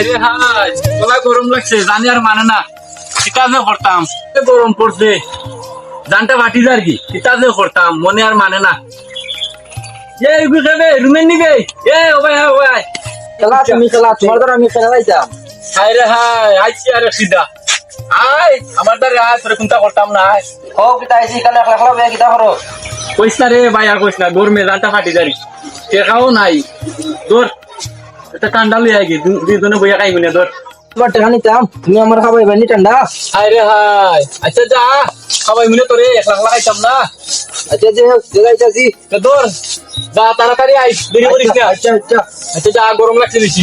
আরে হাই তোলা গরম লাগছে জানি আর মানে না। যে করতাম গরম পড়ছে। জানটা ফাটি যার কি কিতা যে করতাম মনে আর মানে না। এ ইগু খাবে রুমেন নিবে এ ও ভাই ও ভাই। খেলা তুমি খেলা তোমার দ্বারা আমি খেলা যাইতাম। হাই রে হাই আইছি আরে সিধা। আই আমার দ্বারে তোরে কোনটা করতাম না আয়। ও কিতা আইছি কালে একলা খেলা কিতা করো? কইস না রে ভাই আর কইস না গরমে জানটা ফাটি যারি টেকাও নাই। তোর এটা ঠান্ডা লই আগে দুজনে বইয়া খাই গুনে ধর। তোমার টাকা নিতাম তুমি আমার খাবাই বানি ঠান্ডা। হাই রে হাই। আচ্ছা যা খাবাই মিলে তোরে একলা একলা খাইতাম না। আচ্ছা যে হোক যে যাইতাছি তো তোর যা তাড়াতাড়ি আইস দেরি করিস না। আচ্ছা আচ্ছা। আচ্ছা যা গরম লাগছে বেশি।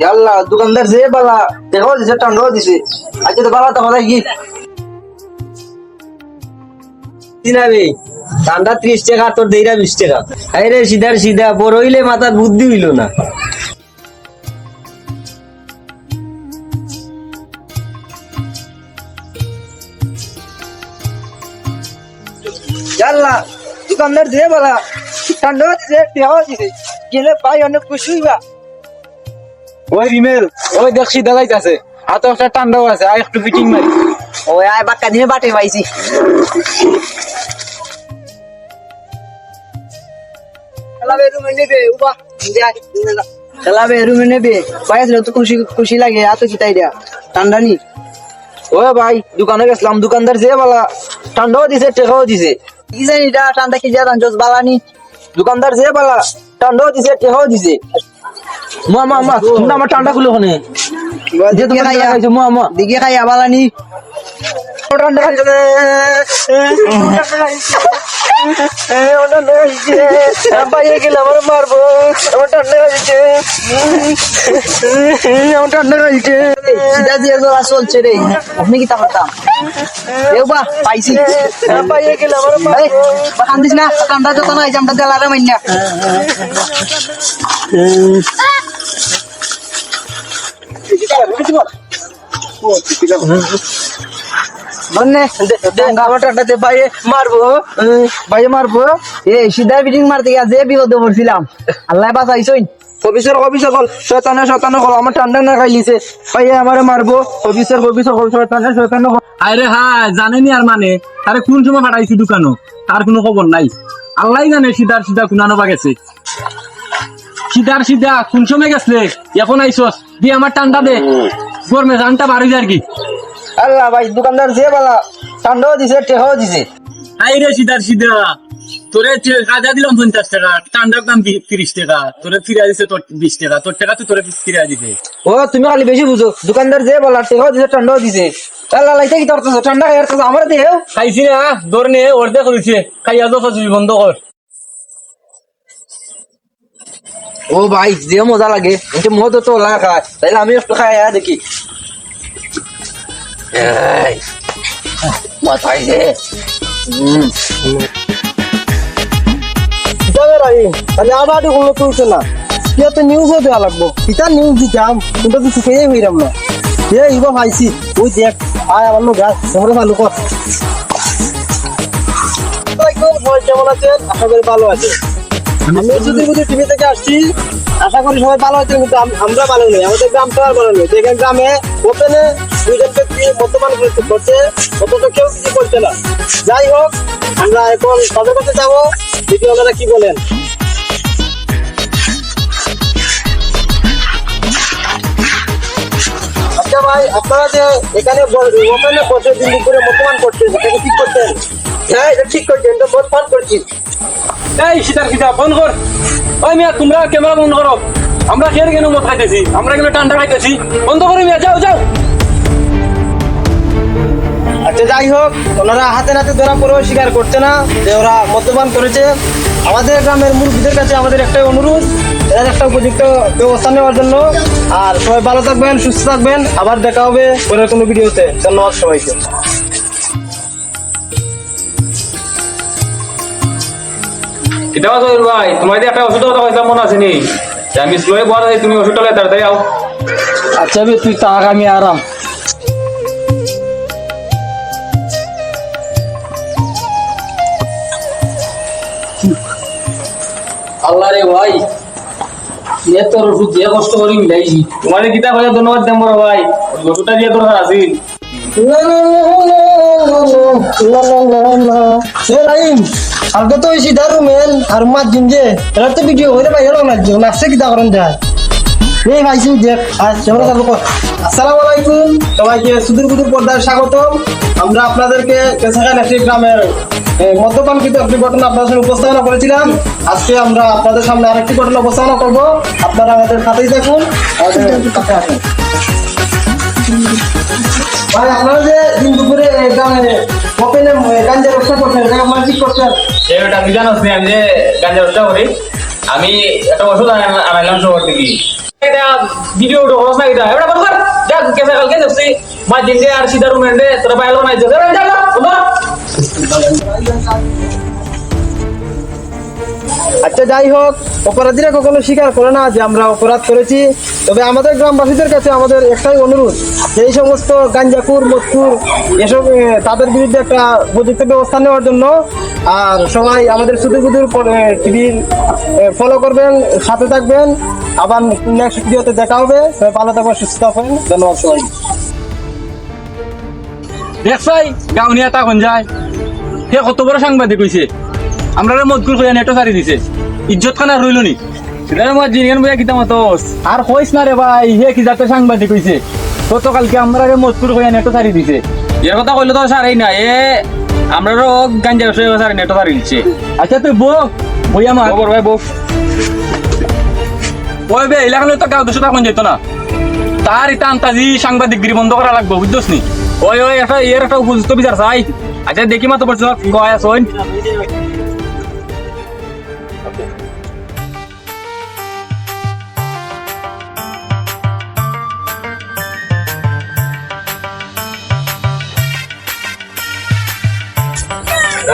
ইয়াল্লা দোকানদার যে বালা দেখাও দিছে ঠান্ডাও দিছে। আজকে তো বালা তো কথা কি? দিনাবে ঠান্ডা ত্রিশ টাকা তোর দেইরা বিশ টাকা। আরে রে সিধার সিধা বড় হইলে মাথার বুদ্ধি হইল না। ইয়াল্লা দোকানদার যে বালা ঠান্ডাও দিছে দিছে। গেলে পাই অনেক খুশি হইবা। ওই রিমেল ওই দেখছি দাঁড়াইতাছে আর তো একটা ঠান্ডাও আছে আর একটু ফিটিং মারি। ওই আয় বাক্কা দিনে বাটে পাইছি খেলাবে রুমে নেবে পাইছিল তো খুশি খুশি লাগে এত চিতাই দেয়া? ঠান্ডা নি? ও ভাই দোকানে গেছিলাম দোকানদার যে বালা ঠান্ডাও দিছে টেকাও দিছে। কি জানি এটা ঠান্ডা কি জানান জোস বালানি দোকানদার যে বালা ঠান্ডাও দিছে টেকাও দিছে। মা মা মা তুমি আমার টান্ডা খুলে ওখানে। যে তুমি খাইছো মা মা। দিকে খাইয়া বালানি। ঠান্ডা খাইছে বাইরে গেলে আমার মারবো। আমার ঠান্ডা খাইছে আমার ঠান্ডা খাইছে সিধা দিয়ে জোড়া চলছে রে। আপনি কি তা এও বা পাইছি। বাইরে গেলে আমার মারবো। কান্দিস না ঠান্ডা যত না আমরা দেলারে মাইনা মানে আমার টাটাতে বাইরে মারবো বাইরে মারবো। এ সিধা বিডিং মারতে গিয়ে যে বিপদে পড়ছিলাম। আল্লাহ বাঁচাইছই অফিসার অফিসার কল শয়তানে শয়তানে কল আমার ঠান্ডা না খাইলিছে। ভাইয়া আমারে মারবো। অফিসার অফিসার কল শয়তানে শয়তানে কল আরে হ্যাঁ জানেনি আর মানে? তারে কোন সময় পাঠাইছি দোকানো তার কোনো খবর নাই। আল্লাহ জানে সিধার সিধা কুনানো বা গেছে। সিধার সিধা কোন সময় গেছে? এখন আইসস দিয়ে আমার টান্ডা দে। গরমে জানটা বাড়ি যার কি? আল্লাহ ভাই দোকানদার যে বালা ঠান্ডাও দিছে টেহাও দিছে। রে সিধার সিধা তোরে কাজা দিলাম পঞ্চাশ টাকা টান্ডার দাম তিরিশ টাকা তোরে ফিরা দিছে তোর বিশ টাকা তোর টাকা তো তোরে ফিরা দিছে। ও তুমি খালি বেশি বুঝো দোকানদার যে বালা টেহাও দিছে ঠান্ডাও দিছে। আল্লাহ লাইতে কি করতেছো ঠান্ডা খাই আর আমার দেহ খাইছি না দৌড় নিয়ে অর্ধেক করেছে খাইয়া তো ফসবি বন্ধ কর। ও ভাই যে মজা লাগে মদ তো লাগা তাইলে আমি একটু খাই দেখি। মাথায় দে যাবে রাহিম তাহলে আবার কোনো তুলছে না ইয়া তো নিউজও দেওয়া লাগবো ইটা নিউজ দিতাম কিন্তু তো সুখেই হইরাম না? এ ইবা পাইছি ওই দেখ আয় আমার লোক তোমরা চালু কর কেমন আছেন আশা করি ভালো আছে। আমি যদি বুঝি টিভি থেকে আসছি, আশা করি সবাই ভালো আছেন, কিন্তু আমরা ভালো নই। আমাদের গ্রামটা আর ভালো নই। দেখেন, গ্রামে ওপেনে ব্যক্তি বর্তমান করছে? অথচ কেউ কিছু করছে না। যাই হোক, আমরা এখন তাদের কাছে ওনারা কি বলেন? আচ্ছা ভাই, আপনারা যে এখানে ওপেনে বসে দিল্লি করে বর্তমান করছেন ঠিক করছেন? হ্যাঁ এটা ঠিক করছেন ফোন ফোন করছি। এই সিদার সিদা বন্ধ কর। ওই মিয়া, তোমরা ক্যামেরা বন্ধ করো। আমরা খেয়ে কেন মদ খাইতেছি? আমরা কেন ঠান্ডা খাইতেছি? বন্ধ করো মিয়া, যাও যাও। আচ্ছা যাই হোক ওনারা হাতে নাতে ধরা পড়েও স্বীকার করছে না যে ওরা মদ্যপান করেছে। আমাদের গ্রামের মুরব্বীদের কাছে আমাদের একটাই অনুরোধ এর একটা উপযুক্ত ব্যবস্থা নেওয়ার জন্য। আর সবাই ভালো থাকবেন সুস্থ থাকবেন। আবার দেখা হবে পরের কোনো ভিডিওতে। ধন্যবাদ সবাইকে। এটা তো ভাই? তোমার একটা ওষুধ কথা কইতাম মনে আছে নি? যে আমি স্লোয়ে বলা তুমি ওষুধটা তাড়াতাড়ি আও। আচ্ছা তুই তাক আমি আরাম। আল্লাহ রে ভাই এ তোর ওষুধ যে কষ্ট করি মিলাইছি তোমার কিতা কইয়া ধন্যবাদ দেম বড় ভাই ওষুধটা দিয়ে আছে। আগে তো সিধা রুমেন আর মাছ দিন যে এরা তো ভিডিও হইলে বাইরে না যে নাচছে কিতা করেন যায় এই ভাইসি দেখ আর যেমন আসসালামু আলাইকুম সবাইকে সুদূর বুদূর পর্দায় স্বাগতম। আমরা আপনাদেরকে কেসাখান একটি গ্রামের এ, কিন্তু একটি ঘটনা আপনার সামনে উপস্থাপনা করেছিলাম। আজকে আমরা আপনাদের সামনে আরেকটি ঘটনা উপস্থাপনা করব। আপনারা আমাদের সাথেই দেখুন ভাই আপনারা যে দিন দুপুরে ওপেনে গাঞ্জা ব্যবসা করছেন এটা আপনারা ঠিক করছেন? এটা কি জানোস নি আমি যে গাঞ্জা ব্যবসা করি আমি একটা ওষুধ আনা- আনাইলাম শহর থেকে এটা ভিডিও উঠো হস না এটা। এটা বন্ধ কর যা কেসে কালকে যাচ্ছি। মা জিন্দে আর সিধা রুম এন্ডে তোরা বাইরে বানাইছে। যা যা যা বন্ধ কর। আচ্ছা যাই হোক, অপরাধীরা কখনো স্বীকার করে না যে আমরা অপরাধ করেছি, তবে আমাদের গ্রামবাসীদের কাছে আমাদের একটাই অনুরোধ এই সমস্ত গাঞ্জাকুর মৎকুর এসব তাদের বিরুদ্ধে একটা উপযুক্ত ব্যবস্থা নেওয়ার জন্য, আর সবাই আমাদের শুধু শুধু টিভির ফলো করবেন, সাথে থাকবেন, আবার নেক্সট ভিডিওতে দেখা হবে, সবাই ভালো থাকবেন, সুস্থ থাকবেন, ধন্যবাদ সবাই দেখছাই গাউনিয়া তা কোন যায়। সে কত বড় সাংবাদিক হইছে? আমরা মজকুর কইয়া নেটো সারি দিছে। ইজ্জত খানা রইল নি। আর কইস না রে ভাই হে কি জাতের সাংবাদিক হইছে? গতকালকে আমরা রে মজকুর কইয়া নেটো সারি দিছে। এর কথা কইলে তো সারাই না এ আমরারও গাঞ্জা ব্যবসা সারি নেটো সারি দিচ্ছে আচ্ছা তুই বক বই আমার। খবর ভাই বক ওই বে এলাকালে তো গাও দুশো টাকা যেত না। তার এটা আন্তাজি সাংবাদিকগিরি বন্ধ করা লাগবে বুঝছস নি? ওই ওই একটা এর একটা উপযুক্ত বিচার চাই। আচ্ছা দেখি মাত্র পড়ছ। গয়া শোন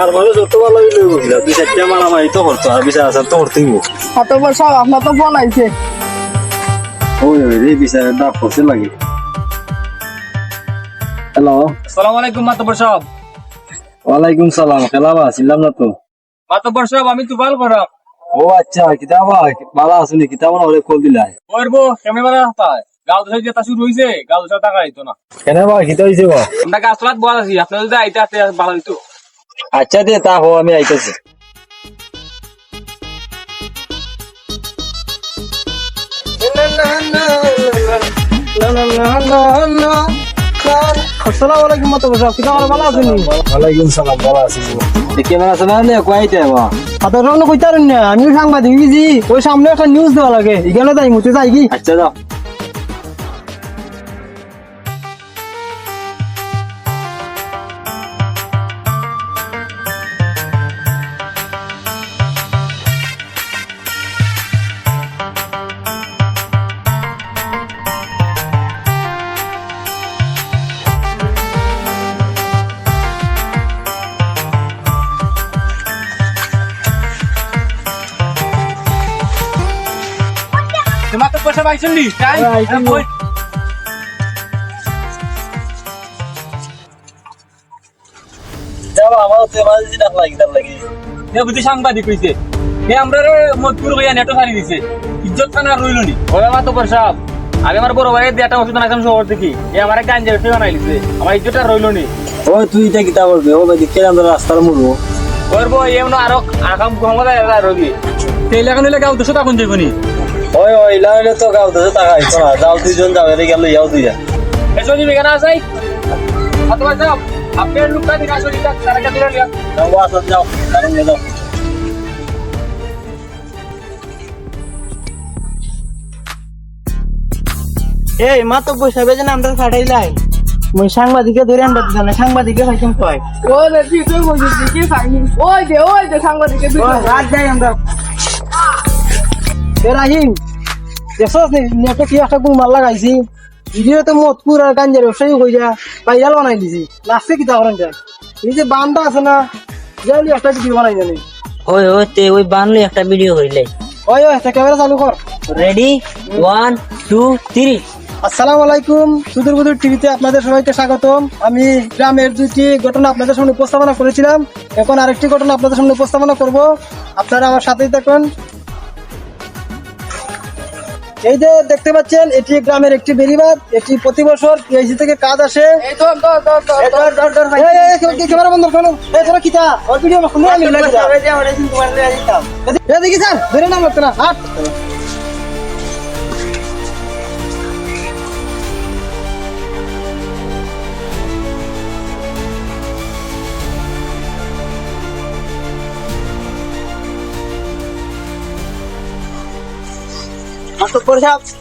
আর মানে যত ভালো হইলে বুঝলা দুই চারটা মারামারি তো করতো আর বিচার আচার তো করতেই অতবার সব আপনার তো বলাইছে। ওই ওই রে বিচারের দাপ করতে লাগে। হ্যালো আসসালামু আলাইকুম মাতবর সাহেব ওয়ালাইকুম সালাম খেলাবা ছিলাম না তো। মাতবর সাহেব আমি তুবাল করাম ও আচ্ছা কিতাবা ভালো আসুনি কিতাব না হলে কল দিলাই। করব কেমনে বারে হাতায় গাও দুশো যেটা শুরু হইছে গাও দুশো টাকা আইতো না। কেন বা কিতা হইছে বা? আমরা গাছলাত বল আছি আপনার যদি আইতে আসতে ভালো হইতো আচ্ছা দে তা হো আমি আইতেছি। আসসালামু আলাইকুম মতো বসা কিতা ভালো আছেন ওয়ালাইকুম সালাম ভালো আছি দেখে না আছে না নে কইতে বা আদর রন কইতারেন না আমি সাংবাদিক বিজি ওই সামনে একটা নিউজ দেওয়া লাগে। এখানে যাই মুতে যাই কি? আচ্ছা যাও। এ বুঝি সাংবাদিক হইছে। এ আমরা মজপুর হইয়া নেটো সারি দিছে। ইজ্জত খানা রইল নি। ওই মাতবর সাহেব আমি আমার বড় ভাইয়ের দিয়ে একটা ওষুধ আনাইছিলাম শহর থেকে এ আমার গাঞ্জা ব্যবসা বানাই লিছে আমার ইজ্জতটা রইল নি। ও তুই এটা কিতা করবে? ও দেখে আমরা রাস্তার মুড়বো করব এমন আরও আকাম ক্ষমতা রবি তেলে এখন গাও দুশো টাকা যাইব নি। ওই ওই লাইলে তো গাও টাকা আইতো না। যাও দুইজন যাও এর গেল ইয়াও দুইজন। এসো দিবি কেন আসাই মাতবর সাহেব আপনার লোকটা দিকে আসো দিকে তারা কাছে লিয়া যাও আসো যাও কারণ যাও। এই মা তো পয়সা বেজে না আমরা ফাটাইলাই মই সাংবাদিকে ধরে আনবা দিতাম না সাংবাদিকে হয়তো কয়? ওই রে তুই বলছিস কি ফাইনি ওই দে ওই দে সাংবাদিকে ও, রাত যাই আমরা। রাহিম দেখছস নেটে কি একটা গুমার লাগাইছি ভিডিও তো মতপুর আর গাঞ্জার ব্যবসায়ী হয়ে যা ভাইরাল বানাই দিছি। লাস্টে কি তাহলে এই যে বান্দা আছে না যাইলি একটা ভিডিও বানাই জানি ওই ওই তে ওই বানলো একটা ভিডিও হইলে ওই ওই একটা ক্যামেরা চালু কর। রেডি ওয়ান টু থ্রি আসসালামু আলাইকুম সুদূর বুদুর টিভিতে আপনাদের সবাইকে স্বাগতম। আমি গ্রামের দুইটি ঘটনা আপনাদের সামনে উপস্থাপনা করেছিলাম। এখন আরেকটি ঘটনা আপনাদের সামনে উপস্থাপনা করব। আপনারা আমার সাথেই থাকুন। এই যে দেখতে পাচ্ছেন এটি গ্রামের একটি বেরিবাদ এটি প্রতি বছর পিএইচি থেকে কাজ আসে ভিডিও দেখি স্যার নাম না আট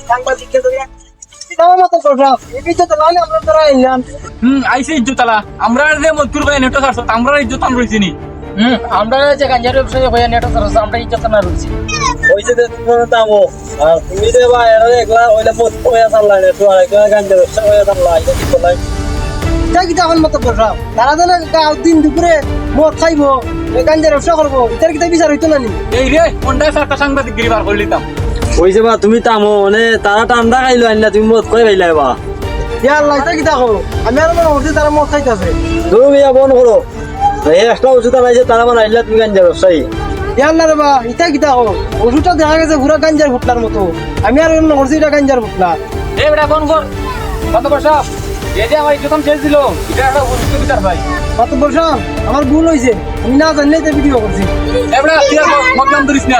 সাংবাদিককে ধরে এই তো আমরা। হুম ইজ্জত আমরা যে মজকুর ভাই নেটো ছাড়ছো আমরা ইজ্জত আন রইছি নি। হুম আমরা যে গাঞ্জার ব্যবসায়ী হয়ে নেট সরস আমরা ইজ্জত না রয়েছি হইছে যে তোমার দামও আর তুমি যে ভাই এরা একলা হইলে মত হয়ে চাল্লাই না তো আর একলা গাঞ্জা ব্যবসা হয়ে চাল্লাই এটা কি বলাই এটা কি তখন মাতব্বর সাহেব? তারা যেন গাঁও দিন দুপুরে মদ খাইবো এই গাঞ্জার ব্যবসা করব এটার কিতা বিচার হইতো না নি? এই রে কোনটা সাংবাদিক গিরিবার করে লিতাম হইছে বা তুমি তামো মানে তারা ঠান্ডা খাইলো আনিলা তুমি মদ কই ভাইলা বা ইয়ার লাইটা কিতা দেখো? আমি আর মনে হচ্ছে তারা মদ খাইতেছে তুমি ইয়া বন্ধ করো এই একটা ওষুধ আনাইছে তারা মানে আইলা তুমি গাঞ্জা ব্যবসায়ী ইয়ার না রে বা ইতা কিতা দেখো? ওষুধটা দেখা গেছে ঘুরা গাঞ্জার ফুটলার মতো। আমি আর মনে করছি এটা গাঞ্জার ফুটলা এই বেটা ফোন কর কত বর্ষা যে যে আমার ইজ্জতাম ভাই কত বলছো আমার ভুল হয়েছে আমি না জানলে তো ভিডিও করছি এবড়া তুই আর না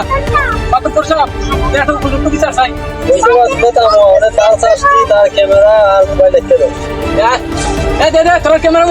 কত বলছো তুই একটা উপযুক্ত বিচার ক্যামেরা আর মোবাইল দেখতে দেয় দে তোর ক্যামেরা